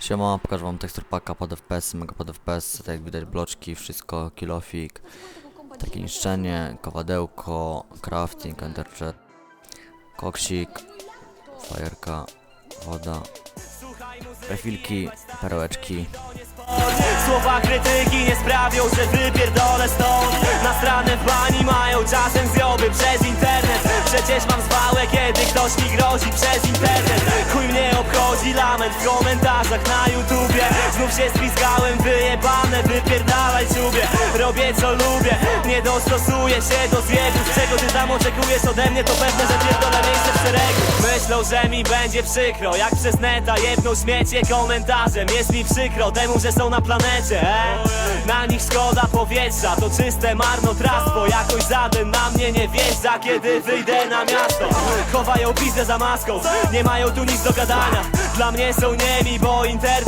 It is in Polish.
Siema, pokażę wam tekstur paka pod FPS, mega pod FPS, tak jak widać bloczki, wszystko, kilofik, takie niszczenie, kowadełko, crafting, enderchat, koksik, fajerka, woda, refilki, perełeczki, Słowa krytyki nie sprawią, że wypierdolę stąd. Na stronę w bani mają czasem zjoby przez internet. Przecież mam zwałę, kiedy ktoś mi grozi przez internet obchodzi lament w komentarzach na YouTubie Znów się spizgałem, wyjebane, wypierdalaj czubie Robię co lubię, nie dostosuję się do zjebów Czego ty tam oczekujesz ode mnie, to pewne, że pierdolę miejsce w szeregu Myślą, że mi będzie przykro, jak przez neta jedną śmiecie komentarzem Jest mi przykro temu, że są na planecie e? Powietrza, to czyste marnotrawstwo. Jakoś żaden na mnie nie wjeżdża, kiedy wyjdę na miasto. Chowają pizdę za maską, nie mają tu nic do gadania. Dla mnie są niemi, bo internet